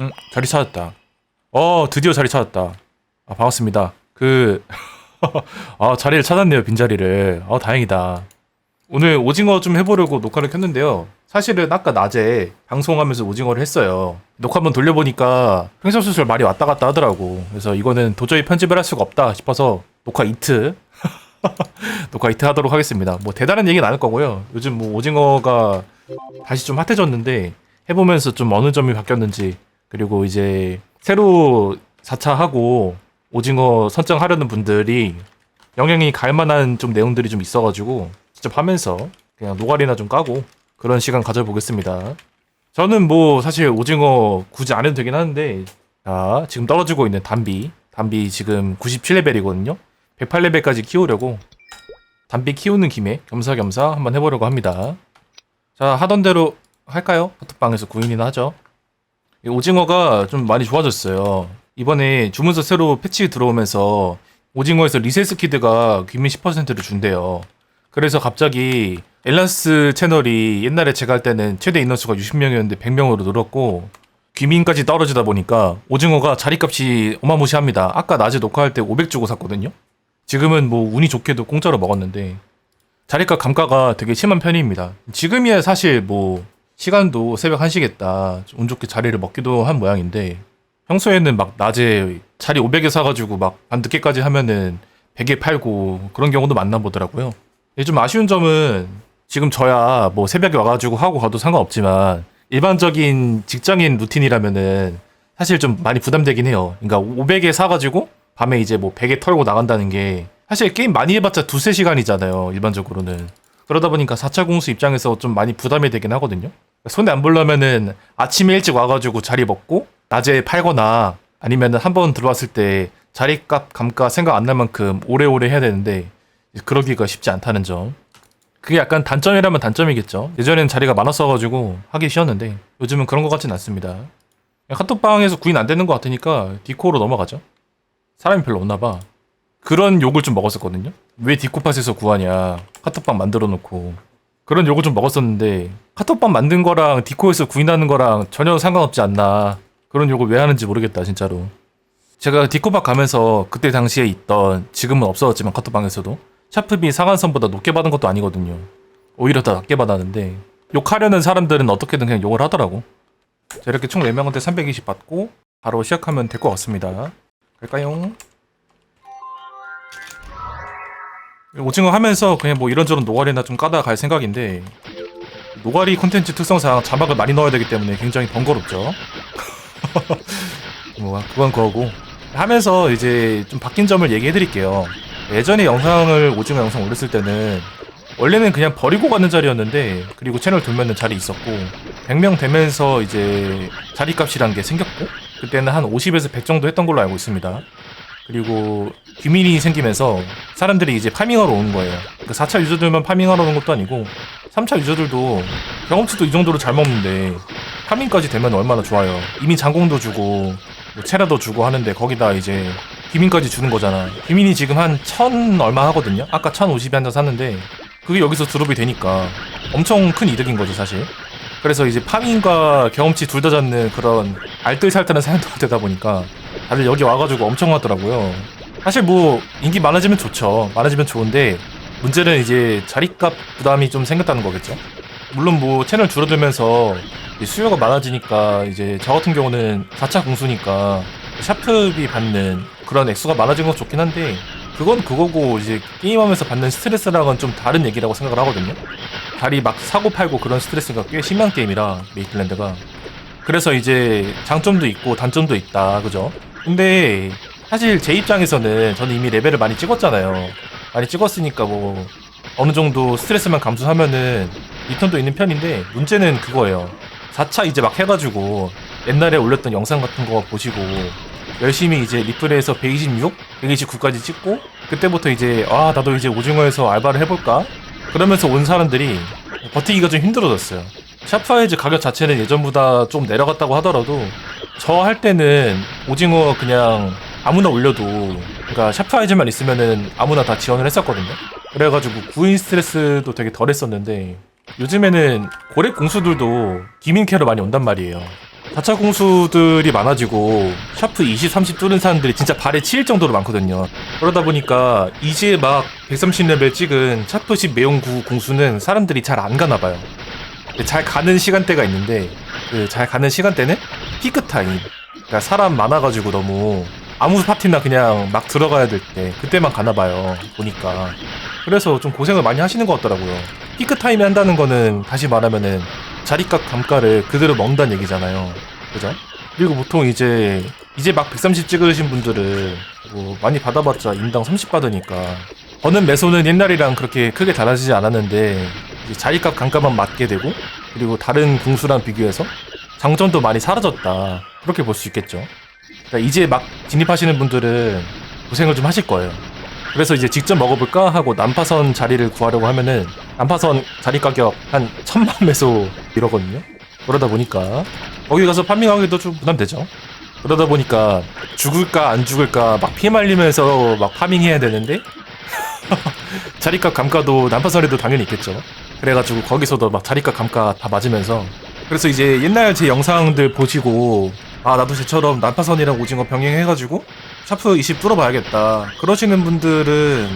응, 자리 찾았다. 어, 드디어 자리 찾았다. 아, 반갑습니다. 그, 아, 자리를 찾았네요, 빈자리를. 아, 다행이다. 오늘 오징어 좀 해보려고 녹화를 켰는데요. 사실은 아까 낮에 방송하면서 오징어를 했어요. 녹화 한번 돌려보니까 횡설수설 말이 왔다 갔다 하더라고. 그래서 이거는 도저히 편집을 할 수가 없다 싶어서 녹화 이트. 녹화 이트 하도록 하겠습니다. 뭐 대단한 얘기는 안할 거고요. 요즘 뭐 오징어가 다시 좀 핫해졌는데 해보면서 좀 어느 점이 바뀌었는지 그리고 이제 새로 4차 하고 오징어 선정하려는 분들이 영향이 갈 만한 좀 내용들이 좀 있어가지고 직접 하면서 그냥 노가리나 좀 까고 그런 시간 가져보겠습니다. 저는 뭐 사실 오징어 굳이 안 해도 되긴 하는데 자 지금 떨어지고 있는 담비 담비 지금 97레벨이거든요. 108레벨까지 키우려고 담비 키우는 김에 겸사겸사 한번 해보려고 합니다. 자 하던 대로 할까요? 카톡방에서 구인이나 하죠. 이 오징어가 좀 많이 좋아졌어요. 이번에 주문서 새로 패치 들어오면서 오징어에서 리셀스 키드가 귀민 10%를 준대요. 그래서 갑자기 엘란스 채널이 옛날에 제가 할 때는 최대 인원수가 60명이었는데 100명으로 늘었고 귀민까지 떨어지다 보니까 오징어가 자리값이 어마무시합니다. 아까 낮에 녹화할 때 500 주고 샀거든요. 지금은 뭐 운이 좋게도 공짜로 먹었는데 자리값 감가가 되게 심한 편입니다. 지금이야 사실 뭐 시간도 새벽 1시겠다. 운 좋게 자리를 먹기도 한 모양인데 평소에는 막 낮에 자리 500에 사가지고 막 밤 늦게까지 하면은 100에 팔고 그런 경우도 많나 보더라고요. 좀 아쉬운 점은 지금 저야 뭐 새벽에 와가지고 하고 가도 상관없지만 일반적인 직장인 루틴이라면은 사실 좀 많이 부담되긴 해요. 그러니까 500에 사가지고 밤에 이제 뭐 100에 털고 나간다는 게 사실 게임 많이 해봤자 두세 시간이잖아요. 일반적으로는. 그러다 보니까 4차 공수 입장에서 좀 많이 부담이 되긴 하거든요. 손에 안 보려면은 아침에 일찍 와가지고 자리 먹고 낮에 팔거나 아니면은 한 번 들어왔을 때 자리값 감가 생각 안 날 만큼 오래오래 해야 되는데 그러기가 쉽지 않다는 점. 그게 약간 단점이라면 단점이겠죠. 예전에는 자리가 많았어가지고 하기 쉬웠는데 요즘은 그런 것 같진 않습니다. 카톡방에서 구인 안 되는 것 같으니까 디코로 넘어가죠. 사람이 별로 없나 봐. 그런 욕을 좀 먹었었거든요. 왜 디코팟에서 구하냐. 카톡방 만들어 놓고. 그런 욕을 좀 먹었었는데 카톡방 만든 거랑 디코에서 구인하는 거랑 전혀 상관없지 않나. 그런 욕을 왜 하는지 모르겠다, 진짜로. 제가 디코팟 가면서 그때 당시에 있던 지금은 없어졌지만 카톡방에서도 샤프비 상한선보다 높게 받은 것도 아니거든요. 오히려 더 낮게 받았는데 욕하려는 사람들은 어떻게든 그냥 욕을 하더라고. 자, 이렇게 총 4명한테 320 받고 바로 시작하면 될 것 같습니다. 갈까요? 오징어 하면서 그냥 뭐 이런저런 노가리나 좀 까다 갈 생각인데 노가리 콘텐츠 특성상 자막을 많이 넣어야 되기 때문에 굉장히 번거롭죠. 뭐 그건 그거고 하면서 이제 좀 바뀐 점을 얘기해 드릴게요. 예전에 영상을 오징어 영상 올렸을 때는 원래는 그냥 버리고 가는 자리였는데 그리고 채널 돌면은 자리 있었고 100명 되면서 이제 자리값이란 게 생겼고 그때는 한 50에서 100 정도 했던 걸로 알고 있습니다. 그리고 규민이 생기면서 사람들이 이제 파밍하러 오는 거예요. 그 4차 유저들만 파밍하러 오는 것도 아니고 3차 유저들도 경험치도 이 정도로 잘 먹는데 파밍까지 되면 얼마나 좋아요. 이미 장공도 주고 뭐 체라도 주고 하는데 거기다 이제 귀민까지 주는 거잖아. 귀민이 지금 한 천 얼마 하거든요. 아까 1050에 한장 샀는데 그게 여기서 드롭이 되니까 엄청 큰 이득인 거죠 사실. 그래서 이제 파밍과 경험치 둘 다 잡는 그런 알뜰살뜰한 사람들가 되다 보니까 다들 여기 와가지고 엄청 하더라고요. 사실 뭐 인기 많아지면 좋죠. 많아지면 좋은데 문제는 이제 자리값 부담이 좀 생겼다는 거겠죠. 물론 뭐 채널 줄어들면서 이 수요가 많아지니까 이제 저 같은 경우는 4차 공수니까 샤프비 받는 그런 액수가 많아진 건 좋긴 한데 그건 그거고 이제 게임하면서 받는 스트레스랑은 좀 다른 얘기라고 생각을 하거든요. 다리 막 사고 팔고 그런 스트레스가 꽤 심한 게임이라 메이플랜드가 그래서 이제 장점도 있고 단점도 있다 그죠? 근데 사실 제 입장에서는 저는 이미 레벨을 많이 찍었잖아요. 많이 찍었으니까 뭐 어느 정도 스트레스만 감수하면은 리턴도 있는 편인데 문제는 그거예요. 4차 이제 막 해가지고 옛날에 올렸던 영상 같은 거 보시고 열심히 이제 리플에서 126, 129까지 찍고 그때부터 이제 아 나도 이제 오징어에서 알바를 해볼까? 그러면서 온 사람들이 버티기가 좀 힘들어졌어요. 샤프아이즈 가격 자체는 예전보다 좀 내려갔다고 하더라도 저 할 때는 오징어 그냥 아무나 올려도 그러니까 샤프 아이즈만 있으면은 아무나 다 지원을 했었거든요. 그래가지고 구인 스트레스도 되게 덜 했었는데 요즘에는 고렙 공수들도 기민캐로 많이 온단 말이에요. 가차 공수들이 많아지고 샤프 20, 30 뚫은 사람들이 진짜 발에 치일 정도로 많거든요. 그러다 보니까 이제 막 130레벨 찍은 샤프 10 매용 9 공수는 사람들이 잘 안 가나 봐요. 잘 가는 시간대가 있는데 그 잘 가는 시간대는 피크 타임. 그러니까 사람 많아가지고 너무 아무 파티나 그냥 막 들어가야 될 때 그때만 가나 봐요. 보니까. 그래서 좀 고생을 많이 하시는 것 같더라고요. 피크 타임에 한다는 거는 다시 말하면은 자리값 감가를 그대로 먹는다는 얘기잖아요. 그죠? 그리고 보통 이제 이제 막 130 찍으신 분들은 뭐 많이 받아봤자 인당 30 받으니까 버는 매소는 옛날이랑 그렇게 크게 달라지지 않았는데 자리값 감가만 맞게 되고 그리고 다른 궁수랑 비교해서 장점도 많이 사라졌다 그렇게 볼 수 있겠죠. 그러니까 이제 막 진입하시는 분들은 고생을 좀 하실 거예요. 그래서 이제 직접 먹어볼까 하고 난파선 자리를 구하려고 하면은 난파선 자리 가격 한 천만 매소 이러거든요. 그러다 보니까 거기 가서 파밍하기도 좀 부담되죠. 그러다 보니까 죽을까 안 죽을까 막 피말리면서 막 파밍해야 되는데 자리값 감가도 난파선에도 당연히 있겠죠. 그래가지고 거기서도 막 자리값 감가 다 맞으면서 그래서 이제 옛날 제 영상들 보시고 아 나도 쟤처럼 난파선이랑 오징어 병행해가지고 샤프 20 뚫어봐야겠다. 그러시는 분들은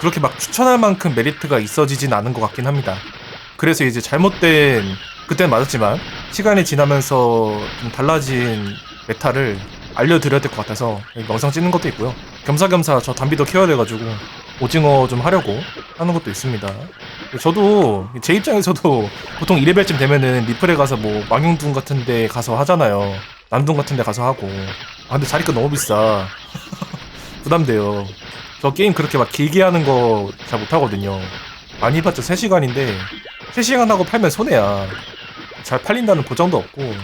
그렇게 막 추천할 만큼 메리트가 있어지진 않은 것 같긴 합니다. 그래서 이제 잘못된 그때는 맞았지만 시간이 지나면서 좀 달라진 메타를 알려드려야 될 것 같아서 영상 찍는 것도 있고요. 겸사겸사 저 담비도 키워야 돼가지고 오징어 좀 하려고 하는 것도 있습니다. 저도 제 입장에서도 보통 2레벨쯤 되면은 리플에 가서 뭐 망용둥 같은 데 가서 하잖아요 남동 같은 데 가서 하고. 아 근데 자리값 너무 비싸. 부담돼요. 저 게임 그렇게 막 길게 하는 거 잘 못하거든요. 많이 해봤자 3시간인데 3시간 하고 팔면 손해야. 잘 팔린다는 보장도 없고.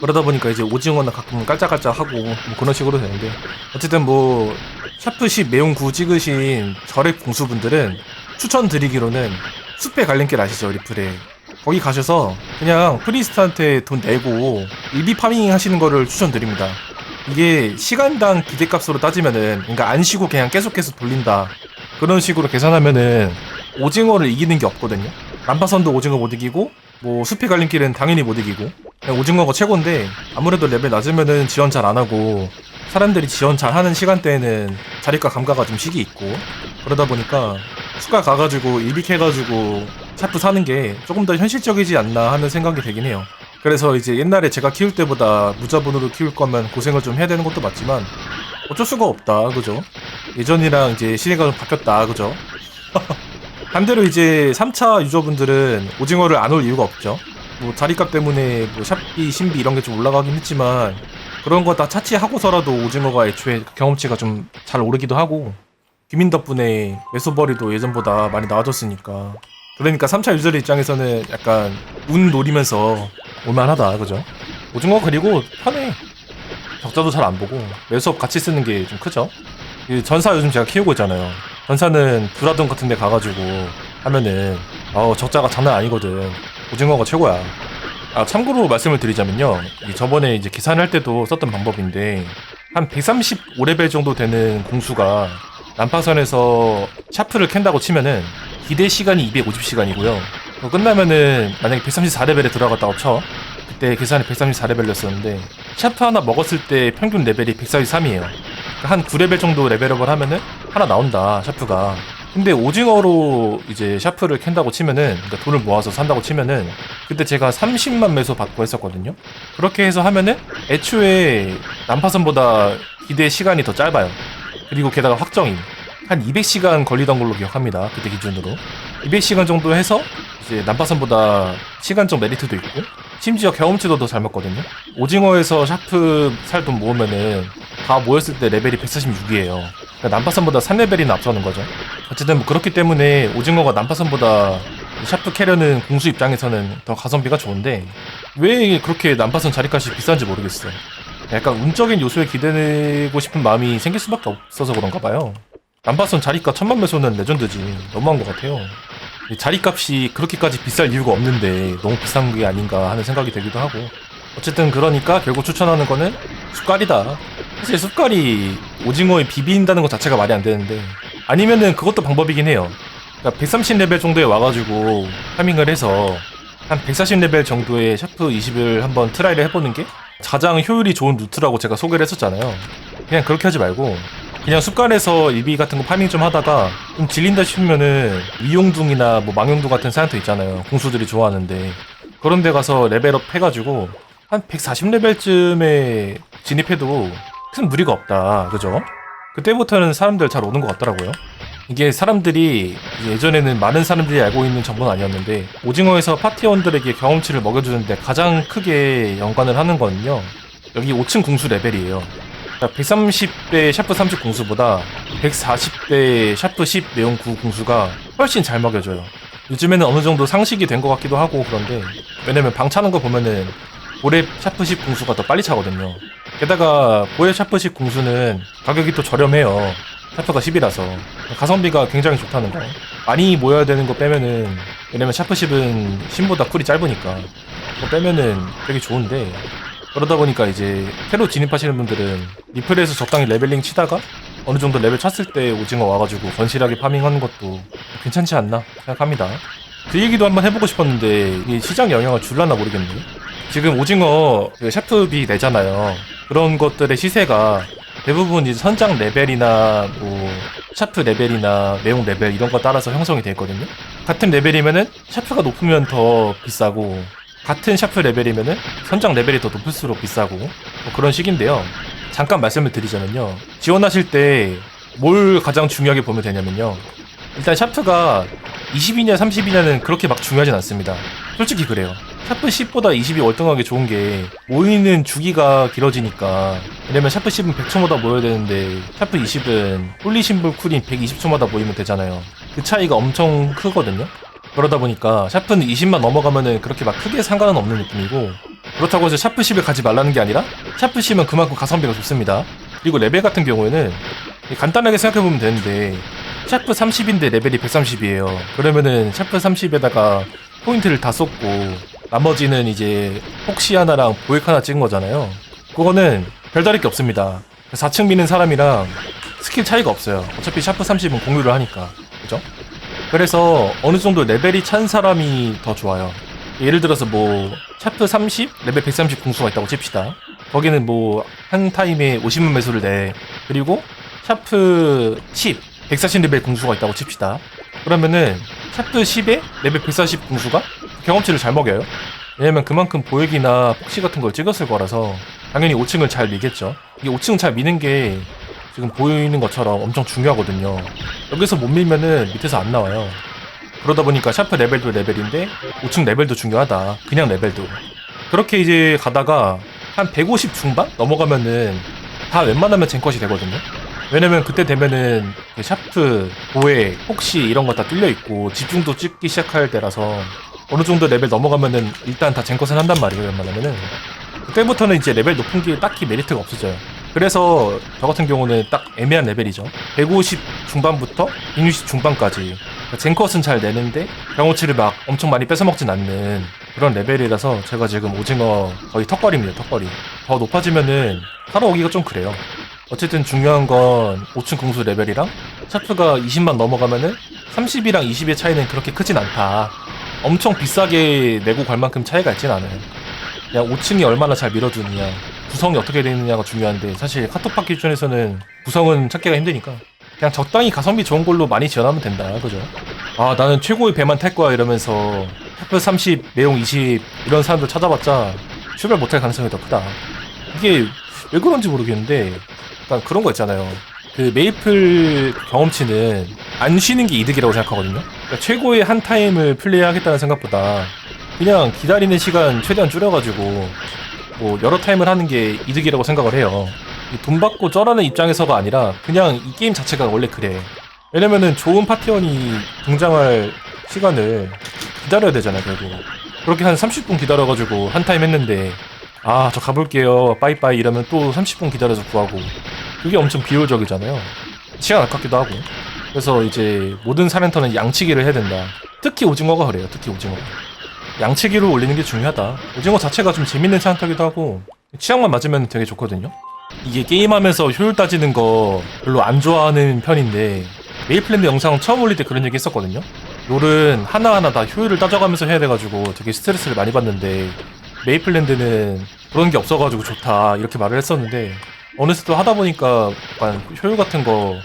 그러다 보니까 이제 오징어나 가끔 깔짝깔짝 하고 뭐 그런 식으로 되는데. 어쨌든 뭐 샤프 10 매운 구 찍으신 절액 공수분들은 추천드리기로는 숲의 갈림길 아시죠? 리플에 거기 가셔서 그냥 프리스트한테 돈 내고 일비 파밍 하시는 거를 추천드립니다. 이게 시간당 기대값으로 따지면은 그러니까 안 쉬고 그냥 계속 계속 돌린다. 그런 식으로 계산하면은 오징어를 이기는 게 없거든요. 난파선도 오징어 못 이기고 뭐 숲의 갈림길은 당연히 못 이기고. 오징어가 최고인데 아무래도 레벨 낮으면은 지원 잘 안 하고 사람들이 지원 잘 하는 시간대에는 자리가 감가가 좀 시기 있고. 그러다 보니까 추가 가가지고 일빅 해가지고 샤프 사는 게 조금 더 현실적이지 않나 하는 생각이 되긴 해요. 그래서 이제 옛날에 제가 키울 때보다 무자본으로 키울 거면 고생을 좀 해야 되는 것도 맞지만 어쩔 수가 없다, 그죠? 예전이랑 이제 시대가 좀 바뀌었다, 그죠? 반대로 이제 3차 유저분들은 오징어를 안 올 이유가 없죠. 뭐 자리값 때문에 뭐 샵비, 신비 이런 게 좀 올라가긴 했지만 그런 거 다 차치하고서라도 오징어가 애초에 경험치가 좀 잘 오르기도 하고 기민 덕분에 메소버리도 예전보다 많이 나아졌으니까 그러니까 3차 유저들 입장에서는 약간 운 노리면서 올만하다 그죠? 오징어 그리고 편해. 적자도 잘 안 보고. 매수업 같이 쓰는 게 좀 크죠? 이 전사 요즘 제가 키우고 있잖아요. 전사는 브라돈 같은 데 가가지고 하면은 어 적자가 장난 아니거든. 오징어가 최고야. 아 참고로 말씀을 드리자면요. 이 저번에 이제 계산할 때도 썼던 방법인데 한 135레벨 정도 되는 공수가 난파선에서 샤프를 캔다고 치면은 기대 시간이 250시간이고요. 끝나면은 만약에 134레벨에 들어갔다고 쳐. 그때 계산이 134레벨이었었는데 샤프 하나 먹었을 때 평균 레벨이 143이에요. 한 9레벨 정도 레벨업을 하면은 하나 나온다 샤프가. 근데 오징어로 이제 샤프를 캔다고 치면은 그러니까 돈을 모아서 산다고 치면은 그때 제가 30만 매소 받고 했었거든요. 그렇게 해서 하면은 애초에 난파선보다 기대 시간이 더 짧아요. 그리고 게다가 확정임. 한 200시간 걸리던 걸로 기억합니다. 그때 기준으로. 200시간 정도 해서 이제 난파선보다 시간적 메리트도 있고 심지어 경험치도 더 잘 먹거든요. 오징어에서 샤프 살 돈 모으면은 다 모였을 때 레벨이 146이에요. 그러니까 난파선보다 3레벨이나 앞서는 거죠. 어쨌든 뭐 그렇기 때문에 오징어가 난파선보다 샤프 캐려는 공수 입장에서는 더 가성비가 좋은데 왜 그렇게 난파선 자리값이 비싼지 모르겠어요. 약간 운적인 요소에 기대고 싶은 마음이 생길 수밖에 없어서 그런가 봐요. 난파선 자리값 천만 매소는 레전드지. 너무한 것 같아요. 이 자리값이 그렇게까지 비쌀 이유가 없는데 너무 비싼 게 아닌가 하는 생각이 들기도 하고. 어쨌든 그러니까 결국 추천하는 거는 숟갈이다. 사실 숟갈이 오징어에 비빈다는 것 자체가 말이 안 되는데 아니면은 그것도 방법이긴 해요. 그러니까 130레벨 정도에 와가지고 파밍을 해서 한 140레벨 정도의 샤프 20을 한번 트라이를 해보는 게 가장 효율이 좋은 루트라고 제가 소개를 했었잖아요. 그냥 그렇게 하지 말고 그냥 숲간에서 일비 같은 거 파밍 좀 하다가 좀 질린다 싶으면은 위용둥이나 뭐 망용둥 같은 사이트 있잖아요. 공수들이 좋아하는데 그런 데 가서 레벨업 해가지고 한 140레벨쯤에 진입해도 큰 무리가 없다. 그죠? 그때부터는 사람들 잘 오는 것 같더라고요. 이게 사람들이 예전에는 많은 사람들이 알고 있는 정보는 아니었는데 오징어에서 파티원들에게 경험치를 먹여주는데 가장 크게 연관을 하는 거는요. 여기 5층 궁수 레벨이에요. 130대 샤프 30 궁수보다 140대 샤프 10 내용 9 궁수가 훨씬 잘 먹여줘요. 요즘에는 어느 정도 상식이 된 것 같기도 하고 그런데 왜냐면 방 차는 거 보면은 고렙 샤프 10 궁수가 더 빨리 차거든요. 게다가 고렙 샤프 10 궁수는 가격이 또 저렴해요. 샤프가 10이라서 가성비가 굉장히 좋다는 거. 많이 모여야 되는 거 빼면은 왜냐면 샤프 10은 신보다 쿨이 짧으니까 그거 빼면은 되게 좋은데 그러다 보니까 이제 새로 진입하시는 분들은 리플에서 적당히 레벨링 치다가 어느 정도 레벨 찼을 때 오징어 와가지고 건실하게 파밍하는 것도 괜찮지 않나 생각합니다. 그 얘기도 한번 해보고 싶었는데 이 시장 영향을 줄라나 모르겠네. 지금 오징어 그 샤프비 내잖아요. 그런 것들의 시세가 대부분 이제 선장 레벨이나 뭐 샤프 레벨이나 내용 레벨 이런 거 따라서 형성이 돼 있거든요. 같은 레벨이면은 샤프가 높으면 더 비싸고 같은 샤프 레벨이면은 선장 레벨이 더 높을수록 비싸고 뭐 그런 식인데요. 잠깐 말씀을 드리자면요. 지원하실 때 뭘 가장 중요하게 보면 되냐면요. 일단 샤프가 20이냐 30이냐는 그렇게 막 중요하진 않습니다. 솔직히 그래요. 샤프 10보다 20이 월등하게 좋은 게 모이는 주기가 길어지니까 왜냐면 샤프 10은 100초마다 모여야 되는데 샤프 20은 홀리신불 쿨인 120초마다 모이면 되잖아요. 그 차이가 엄청 크거든요. 그러다 보니까 샤프는 20만 넘어가면은 그렇게 막 크게 상관은 없는 느낌이고 그렇다고 해서 샤프 10을 가지 말라는 게 아니라 샤프 10은 그만큼 가성비가 좋습니다. 그리고 레벨 같은 경우에는 간단하게 생각해보면 되는데 샤프 30인데 레벨이 130이에요. 그러면은 샤프 30에다가 포인트를 다 쏟고 나머지는 이제 혹시 하나랑 보획 하나 찍은 거잖아요. 그거는 별다를 게 없습니다. 4층 미는 사람이랑 스킬 차이가 없어요. 어차피 샤프 30은 공유를 하니까. 그죠? 그래서 어느 정도 레벨이 찬 사람이 더 좋아요. 예를 들어서 뭐 샤프 30, 레벨 130 궁수가 있다고 칩시다. 거기는 뭐 한 타임에 50만 매수를 내. 그리고 샤프 10, 140 레벨 궁수가 있다고 칩시다. 그러면은 샤프 10에 레벨 140 궁수가 경험치를 잘 먹여요. 왜냐면 그만큼 보액이나 폭시 같은 걸 찍었을 거라서 당연히 5층을 잘 미겠죠. 이게 5층 잘 미는 게 지금 보이는 것처럼 엄청 중요하거든요. 여기서 못 밀면은 밑에서 안 나와요. 그러다 보니까 샤프 레벨도 레벨인데 5층 레벨도 중요하다. 그냥 레벨도. 그렇게 이제 가다가 한 150 중반 넘어가면은 다 웬만하면 젠컷이 되거든요. 왜냐면 그때 되면은 그 샤프, 보에, 혹시 이런 거 다 뚫려 있고 집중도 찍기 시작할 때라서 어느 정도 레벨 넘어가면은 일단 다 젠컷은 한단 말이에요. 웬만하면은 그때부터는 이제 레벨 높은 게 딱히 메리트가 없어져요. 그래서 저 같은 경우는 딱 애매한 레벨이죠. 150 중반부터 160 중반까지 그러니까 젠컷은 잘 내는데 경호치를 막 엄청 많이 뺏어먹진 않는 그런 레벨이라서 제가 지금 오징어 거의 턱걸이입니다. 턱걸이. 더 높아지면은 살아오기가 좀 그래요. 어쨌든 중요한 건 5층 궁수 레벨이랑 샤프가 20만 넘어가면은 30이랑 20의 차이는 그렇게 크진 않다. 엄청 비싸게 내고 갈 만큼 차이가 있진 않아요. 그냥 5층이 얼마나 잘 밀어주느냐, 구성이 어떻게 되느냐가 중요한데 사실 카톡 기준에서는 구성은 찾기가 힘드니까 그냥 적당히 가성비 좋은 걸로 많이 지원하면 된다, 그죠? 아 나는 최고의 배만 탈 거야 이러면서 샤프 30, 내용 20 이런 사람들 찾아봤자 출발 못할 가능성이 더 크다. 이게 왜 그런지 모르겠는데 약간 그런 거 있잖아요. 그 메이플 경험치는 안 쉬는 게 이득이라고 생각하거든요. 그러니까 최고의 한 타임을 플레이하겠다는 생각보다 그냥 기다리는 시간 최대한 줄여가지고 뭐 여러 타임을 하는 게 이득이라고 생각을 해요. 이돈 받고 쩔하는 입장에서가 아니라 그냥 이 게임 자체가 원래 그래. 왜냐면은 좋은 파티원이 등장할 시간을 기다려야 되잖아요, 결국. 그렇게 한 30분 기다려가지고 한 타임 했는데 아, 저 가볼게요. 빠이빠이 이러면 또 30분 기다려서 구하고 그게 엄청 비효율적이잖아요. 시간 아깝기도 하고. 그래서 이제 모든 사렌터는 양치기를 해야 된다. 특히 오징어가 그래요. 특히 오징어가. 양치기를 올리는 게 중요하다. 오징어 자체가 좀 재밌는 차한타기도 하고 취향만 맞으면 되게 좋거든요. 이게 게임하면서 효율 따지는 거 별로 안 좋아하는 편인데 메이플랜드 영상 처음 올릴 때 그런 얘기 했었거든요. 롤은 하나하나 다 효율을 따져가면서 해야 돼가지고 되게 스트레스를 많이 받는데 메이플랜드는 그런 게 없어가지고 좋다 이렇게 말을 했었는데 어느새 또 하다 보니까 약간 효율 같은 거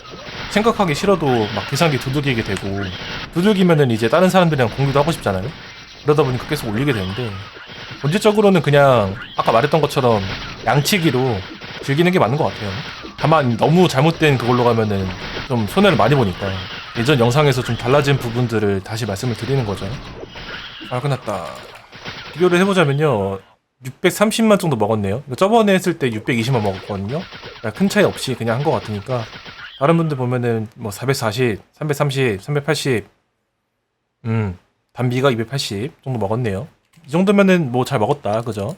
생각하기 싫어도 막 계산기 두들기게 되고 두들기면은 이제 다른 사람들이랑 공유도 하고 싶잖아요. 그러다 보니까 계속 올리게 되는데 본질적으로는 그냥 아까 말했던 것처럼 양치기로 즐기는 게 맞는 것 같아요. 다만 너무 잘못된 그걸로 가면은 좀 손해를 많이 보니까 예전 영상에서 좀 달라진 부분들을 다시 말씀을 드리는 거죠. 아 끝났다. 비교를 해보자면요. 630만 정도 먹었네요. 저번에 했을 때 620만 먹었거든요. 그러니까 큰 차이 없이 그냥 한 것 같으니까 다른 분들 보면은 뭐 440, 330, 380, 음 단비가 280 정도 먹었네요. 이 정도면은 뭐 잘 먹었다, 그죠?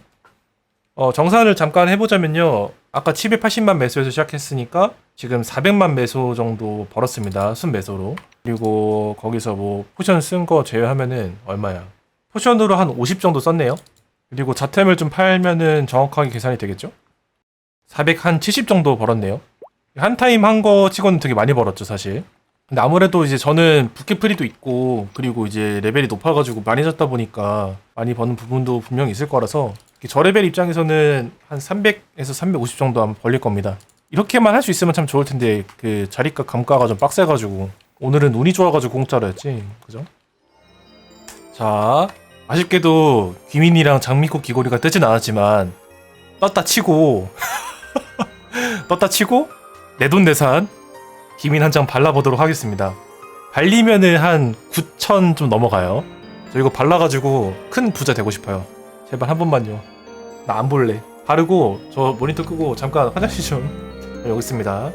어 정산을 잠깐 해보자면요. 아까 780만 매수에서 시작했으니까 지금 400만 매수 정도 벌었습니다. 순 매수로. 그리고 거기서 뭐 포션 쓴 거 제외하면은 얼마야? 포션으로 한 50 정도 썼네요. 그리고 자템을 좀 팔면은 정확하게 계산이 되겠죠? 400한70 정도 벌었네요. 한 타임 한 거 치고는 되게 많이 벌었죠, 사실. 근데 아무래도 이제 저는 부캐프리도 있고 그리고 이제 레벨이 높아가지고 많이 졌다 보니까 많이 버는 부분도 분명히 있을 거라서 저 레벨 입장에서는 한 300에서 350 정도 아마 벌릴 겁니다. 이렇게만 할 수 있으면 참 좋을 텐데 그 자리값 감가가 좀 빡세가지고 오늘은 운이 좋아가지고 공짜로 했지, 그죠? 자, 아쉽게도 귀민이랑 장미꽃 귀고리가 뜨진 않았지만 떴다 치고 떴다 치고 내돈내산 기민 한 장 발라보도록 하겠습니다. 발리면은 한 9천 좀 넘어가요. 저 이거 발라가지고 큰 부자 되고 싶어요. 제발 한 번만요. 나 안 볼래. 바르고 저 모니터 끄고 잠깐 화장실 좀 여기 있습니다.